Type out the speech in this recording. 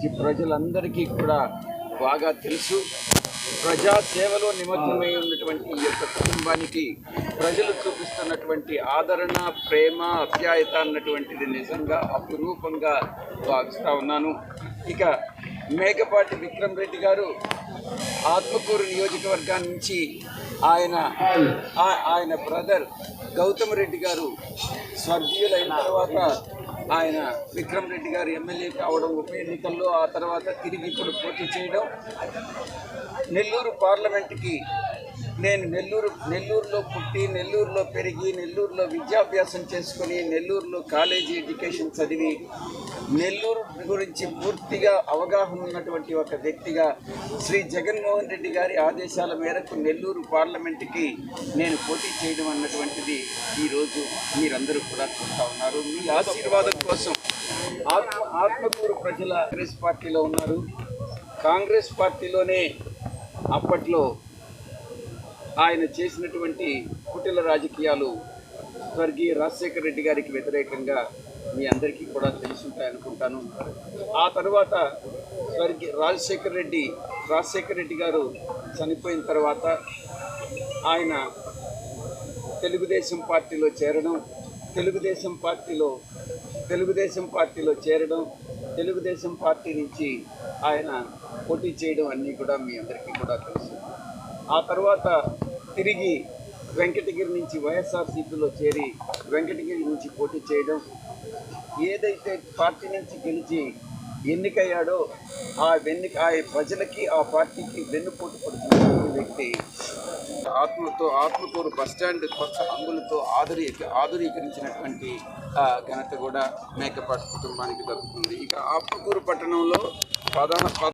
గురించి ప్రజలందరికీ కూడా బాగా తెలుసు. ప్రజా సేవలో నిమగ్నమై ఉన్నటువంటి ఈ యొక్క కుటుంబానికి ప్రజలు చూపిస్తున్నటువంటి ఆదరణ ప్రేమ అప్యాయత అన్నటువంటిది నిజంగా అపురూపంగా భావిస్తూ ఉన్నాను. ఇక మేకపాటి విక్రమ్ రెడ్డి గారు ఆత్మకూరు నియోజకవర్గం నుంచి ఆయన ఆ- ఆయన బ్రదర్ గౌతమ్ రెడ్డి గారు స్వర్గీయులైన తర్వాత ఆయన విక్రమ్ రెడ్డి గారు ఎమ్మెల్యే కావడం ఉప ఎన్నికల్లో ఆ తర్వాత తిరిగి ఇప్పుడు పోటీ చేయడం నెల్లూరు పార్లమెంట్కి నేను నెల్లూరు నెల్లూరులో పుట్టి నెల్లూరులో పెరిగి నెల్లూరులో విద్యాభ్యాసం చేసుకుని నెల్లూరులో కాలేజీ ఎడ్యుకేషన్ చదివి నెల్లూరు గురించి పూర్తిగా అవగాహన ఉన్నటువంటి ఒక వ్యక్తిగా శ్రీ జగన్మోహన్ రెడ్డి గారి ఆదేశాల మేరకు నెల్లూరు పార్లమెంట్కి నేను పోటీ చేయడం అన్నటువంటిది ఈరోజు మీరందరూ కూడా చూస్తూ ఉన్నారు. మీ ఆశీర్వాదం కోసం ఆత్మ ఆత్మకూరు ప్రజల కాంగ్రెస్ పార్టీలో ఉన్నారు. కాంగ్రెస్ పార్టీలోనే అప్పట్లో ఆయన చేసినటువంటి కుటిల రాజకీయాలు స్వర్గీయ రాజశేఖర రెడ్డి గారికి వ్యతిరేకంగా మీ అందరికీ కూడా తెలుసుంటాయనుకుంటాను. ఆ తర్వాత స్వర్గీయ రాజశేఖర రెడ్డి రాజశేఖర రెడ్డి గారు చనిపోయిన తర్వాత ఆయన తెలుగుదేశం పార్టీలో చేరడం తెలుగుదేశం పార్టీలో తెలుగుదేశం పార్టీలో చేరడం తెలుగుదేశం పార్టీ నుంచి ఆయన పోటీ చేయడం అన్నీ కూడా మీ అందరికీ కూడా తెలుసు. ఆ తర్వాత తిరిగి వెంకటగిరి నుంచి వైఎస్ఆర్సీపీలో చేరి వెంకటగిరి నుంచి పోటీ చేయడం ఏదైతే పార్టీ నుంచి గెలిచి ఎన్నికయ్యాడో ఆ వెన్నిక ఆ ప్రజలకి ఆ పార్టీకి వెన్నుపోటు పడుతున్న వ్యక్తి. ఆత్మతో ఆత్మకూరు బస్టాండ్ కొత్త అంగులతో ఆధురీ ఆధునీకరించినటువంటి ఆ, ఘనత కూడా మేకపాటి కుటుంబానికి దక్కుతుంది. ఇక ఆత్మకూరు పట్టణంలో ప్రధాన